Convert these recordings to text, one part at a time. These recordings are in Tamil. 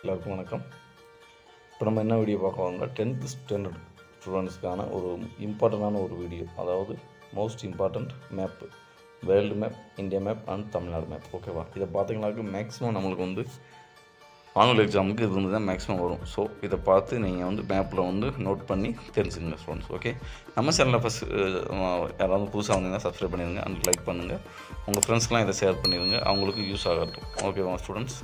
எல்லாருக்கும் வணக்கம். இப்போ நம்ம என்ன வீடியோ பார்க்க வாங்க டென்த்து ஸ்டாண்டர்ட் ஸ்டூடெண்ட்ஸ்க்கான ஒரு இம்பார்ட்டண்டான ஒரு வீடியோ அதாவது most important map world map India map and Tamil Nadu map ஓகேவா இதை பார்த்தீங்கன்னாக்க மேக்ஸிமம் நம்மளுக்கு வந்து ஆனுவல் எக்ஸாமுக்கு இது வந்து தான் மேக்ஸிமம் வரும். ஸோ இதை பார்த்து நீங்கள் வந்து மேப்பில் வந்து நோட் பண்ணி தெரிஞ்சுக்கங்க ஸ்டூடெண்ட்ஸ் ஓகே நம்ம சேனலில் ஃபஸ்ட் யாராவது புதுசாக வந்தீங்கன்னா சப்ஸ்கிரைப் பண்ணிடுங்க அண்ட் லைக் பண்ணுங்கள் உங்கள் ஃப்ரெண்ட்ஸ்க்கெலாம் இதை ஷேர் பண்ணிடுங்க. அவங்களுக்கு யூஸ் ஆகட்டும். ஓகேவா ஸ்டூடெண்ட்ஸ்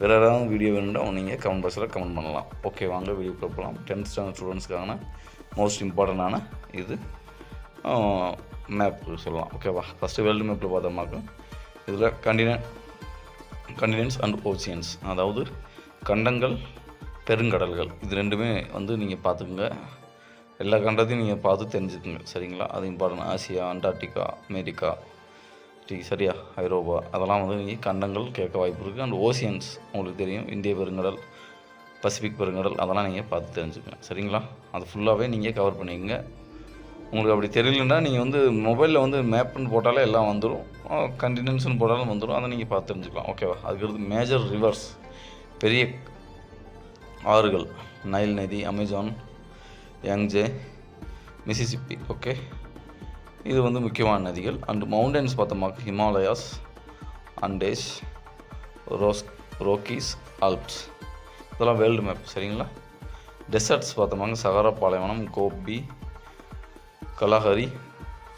வேறு ஏதாவது வீடியோ வேணும்னா நீங்கள் கமெண்ட் பாக்ஸில் கமெண்ட் பண்ணலாம். ஓகே வாங்க வீடியோ போகலாம் டென்த் ஸ்டாண்டர்ட் ஸ்டூடெண்ட்ஸ்க்கான மோஸ்ட் இம்பார்ட்டண்டான இது மேப் சொல்லலாம். ஓகேவா ஃபஸ்ட்டு வேர்ல்டு மேப்பில் பார்த்தோம்னாக்க இதில் கண்டினென்ட் கண்டினென்ட்ஸ் அண்ட் ஓசியன்ஸ் அதாவது கண்டங்கள் பெருங்கடல்கள். இது ரெண்டுமே வந்து நீங்கள் பார்த்துக்குங்க. எல்லா கண்டத்தையும் நீங்கள் பார்த்து தெரிஞ்சுக்குங்க. சரிங்களா? அது இம்பார்ட்டன்ட் ஆசியா அண்டார்டிகா அமெரிக்கா டி சரியா ஐரோப்பா. அதெல்லாம் வந்து நீங்கள் கண்டங்கள் கேட்க வாய்ப்பு இருக்குது அண்ட் ஓசியன்ஸ் உங்களுக்கு தெரியும். இந்திய பெருங்கடல் பசிபிக் பெருங்கடல் அதெல்லாம் நீங்கள் பார்த்து தெரிஞ்சுக்கங்க. சரிங்களா? அது ஃபுல்லாகவே நீங்கள் கவர் பண்ணிக்கங்க. உங்களுக்கு அப்படி தெரியலன்னா நீங்கள் வந்து மொபைலில் வந்து மேப்னு போட்டாலே எல்லாம் வந்துடும் கண்டினென்ஸ்னு போட்டாலும் வந்துடும் அதை நீங்கள் பார்த்து தெரிஞ்சுக்கலாம். ஓகேவா அதுக்கடுத்து மேஜர் ரிவர்ஸ் பெரிய ஆறுகள். நைல் நதி அமேசான் யங்ஜே மிசிசிப்பி ஓகே இது வந்து முக்கியமான நதிகள். அண்ட் மவுண்டன்ஸ் பார்த்தோமாக்க ஹிமாலயாஸ் அண்டேஷ் ரோஸ் ரோக்கீஸ் ஆல்ப்ஸ் இதெல்லாம் வேர்ல்டு மேப் சரிங்களா? டெசர்ட்ஸ் பார்த்தோமாங்க? சகாரா பாலைவனம் கோபி கலஹரி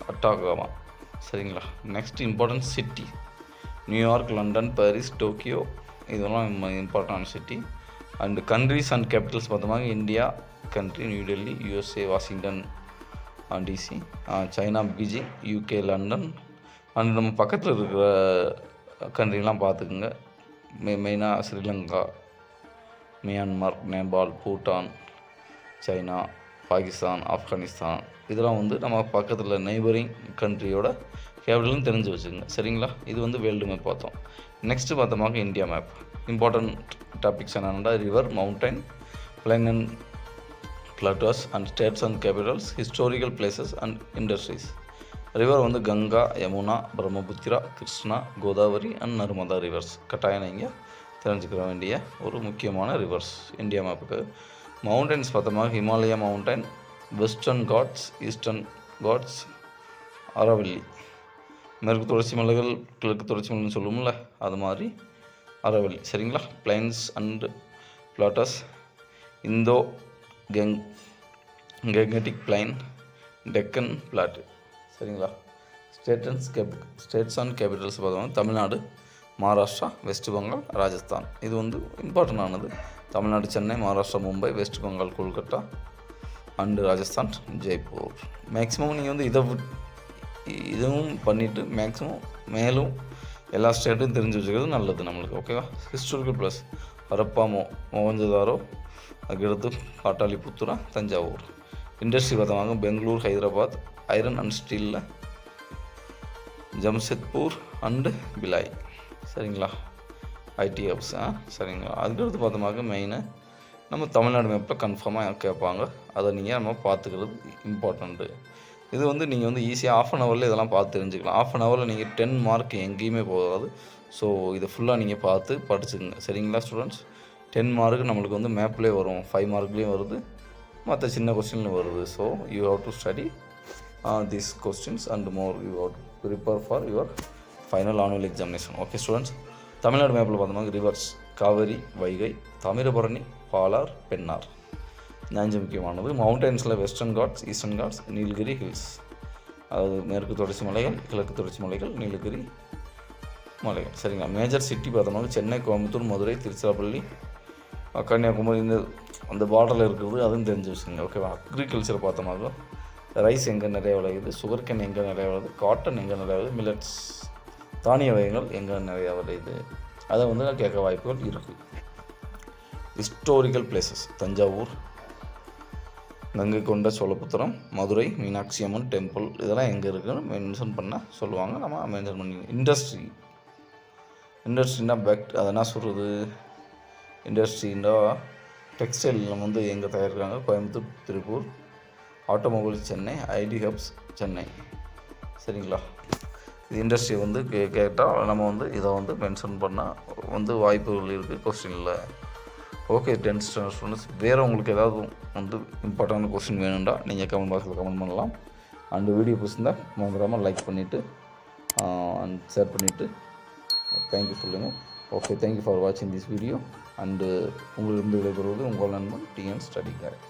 அட்டாகாமா. சரிங்களா? Next important city New York London Paris Tokyo இதெல்லாம் important city and countries and capitals பார்த்தோமாங்க? India country new Delhi USA Washington DC China Beijing UK London. And நம்ம பக்கத்தில் இருக்கிற கண்ட்ரிலாம் பார்த்துக்குங்க. மெ மெயினாக ஸ்ரீலங்கா மியான்மர் நேபாள் பூட்டான் சைனா பாகிஸ்தான் ஆப்கானிஸ்தான். இதெல்லாம் வந்து நம்ம பக்கத்தில் நெய்பரிங் கண்ட்ரியோட கேபிட்டலும் தெரிஞ்சு வச்சுக்கோங்க. சரிங்களா? இது வந்து வேர்ல்டு மேப் பார்த்தோம். நெக்ஸ்ட்டு பார்த்தோமாக்க இந்தியா மேப் இம்பார்ட்டன்ட் டாபிக்ஸ் என்னென்னா river mountain plain and plateaus and states and capitals historical places and industries river வந்து கங்கா யமுனா பிரம்மபுத்திரா கிருஷ்ணா கோதாவரி அண்ட் நர்மதா ரிவர்ஸ் கட்டாயம் நீங்கள் தெரிஞ்சுக்கிற வேண்டிய ஒரு முக்கியமான ரிவர்ஸ் இந்தியா மேப்புக்கு மவுண்டன்ஸ் பார்த்தோமா? Himalaya mountain Western Ghats Eastern Ghats Aravalli மேற்கு தொடர்ச்சி மலைகள் கிழக்கு தொடர்ச்சி மலைன்னு சொல்லுவோம்ல அது மாதிரி அரவல்லி சரிங்களா? பிளைன்ஸ் அண்டு பிளாட்டஸ் இந்தோ கெங் கெங்கடிக் பிளைன் டெக்கன் பிளாட்டு சரிங்களா? ஸ்டேட் அண்ட் கேப் ஸ்டேட்ஸ் அண்ட் கேபிட்டல்ஸ் பார்த்தோம்னா தமிழ்நாடு மகாராஷ்டிரா வெஸ்ட் பெங்கால் ராஜஸ்தான் இது வந்து இம்பார்ட்டன்ட் ஆனது. Tamil Nadu Chennai Maharashtra Mumbai West Bengal Kolkata and Rajasthan Jaipur maximum நீங்கள் வந்து இதை இதுவும் பண்ணிவிட்டு மேக்ஸிமம் மேலும் எல்லா ஸ்டேட்டும் தெரிஞ்சு வச்சுக்கிறது நல்லது நம்மளுக்கு. ஓகேவா ஹிஸ்டாரிக்கல் ப்ளஸ் ஹரப்பா மோ மோகஞ்சதாரோ அதுக்கடுத்து பாட்டாளிபுத்துரா தஞ்சாவூர். இண்டஸ்ட்ரி பார்த்தவங்க பெங்களூர் ஹைதராபாத் ஐரன் அண்ட் ஸ்டீலில் ஜம்ஷெத்பூர் அண்டு பிலாய். சரிங்களா? ஐடி ஹப்ஸ் ஆ? சரிங்களா? அதுக்கடுத்து பார்த்தோமாக்க மெயினாக நம்ம தமிழ்நாடு மேப்பில் கன்ஃபார்மாக கேட்பாங்க. அதை நீங்கள் நம்ம பார்த்துக்கிறது இம்பார்ட்டண்ட்டு இது வந்து நீங்கள் வந்து ஈஸியாக ஆஃப் அன் ஹவரில் இதெல்லாம் பார்த்து தெரிஞ்சுக்கலாம். ஆஃப் அன் ஹவரில் நீங்கள் டென் மார்க் எங்கேயுமே போகாது. ஸோ இதை ஃபுல்லாக நீங்கள் பார்த்து படிச்சுக்கங்க. சரிங்களா ஸ்டூடெண்ட்ஸ் டென் மார்க்கு நம்மளுக்கு வந்து மேப்லேயே வரும். ஃபைவ் மார்க்லேயும் வருது. மற்ற சின்ன கொஸ்டின்லையும் வருது. So you have to study these questions and more you have to prepare for your final annual examination okay students Tamil Nadu மேப்பில் பார்த்தோம்னா ரிவர்ஸ் காவேரி வைகை தமிழபுரணி பாலார் பெண்ணார். நஞ்சு அஞ்சு முக்கியமானது மவுண்டன்ஸில் Western Ghats Eastern Ghats Nilgiri hills அதாவது மேற்கு தொடர்ச்சி மலைகள் கிழக்கு தொடர்ச்சி மலைகள் நீலகிரி மலைகள். சரிங்களா? மேஜர் சிட்டி பார்த்தோம்னா சென்னை கோயம்புத்தூர் மதுரை திருச்சிராப்பள்ளி கன்னியாகுமரி இந்த அந்த பார்டரில் இருக்கிறது அதுவும் தெரிஞ்சு வச்சுங்க ஓகேவா அக்ரிகல்ச்சர் பார்த்தோம்னாக்கா ரைஸ் எங்கே நிறைய விளையுது சுகர் கேன் எங்கே நிறைய விளையுது காட்டன் எங்கே நிறைய விளையுது மில்லட்ஸ் தானிய வகைகள் எங்கே நிறையா விளையுது. அதை வந்து நான் கேட்க வாய்ப்புகள் இருக்குது historical places Thanjavur Gangai Konda சோழபுத்திரம் Madurai Meenakshi Amman temple இதெல்லாம் எங்கே இருக்குன்னு மென்ஷன் பண்ணால் சொல்லுவாங்க. நம்ம மென்ஷன் பண்ணி இண்டஸ்ட்ரி இண்டஸ்ட்ரினா பெக்ட் அது என்ன சொல்கிறது இண்டஸ்ட்ரின்னா டெக்ஸ்டைல் வந்து எங்கே தயாரிக்கிறாங்க? Coimbatore Tiruppur automobile Chennai IT hubs Chennai. சரிங்களா? இது இண்டஸ்ட்ரி வந்து கே கேட்டால் நம்ம வந்து இதை வந்து மென்ஷன் பண்ணால் வந்து வாய்ப்புகள் இருக்குது கொஸ்டினில் ஓகே டென்த் ஸ்டாண்டர்ட் ஸ்டூடெண்ட்ஸ் வேறு உங்களுக்கு ஏதாவது வந்து இம்பார்ட்டண்டான கொஸ்டின் வேணும்டா நீங்கள் கமெண்ட் பாக்ஸில் கமெண்ட் பண்ணலாம். அண்ட் வீடியோ பிடிச்சிருந்தா மறந்துடாமல் லைக் பண்ணிவிட்டு அண்ட் ஷேர் பண்ணிவிட்டு தேங்க்யூ சொல்லுங்கள் ஓகே தேங்க்யூ ஃபார் வாட்சிங் திஸ் வீடியோ அண்டு இருந்து விடைபெறுவது உங்கள் நண்பன் டிஎன் ஸ்டடி கேரக்ட்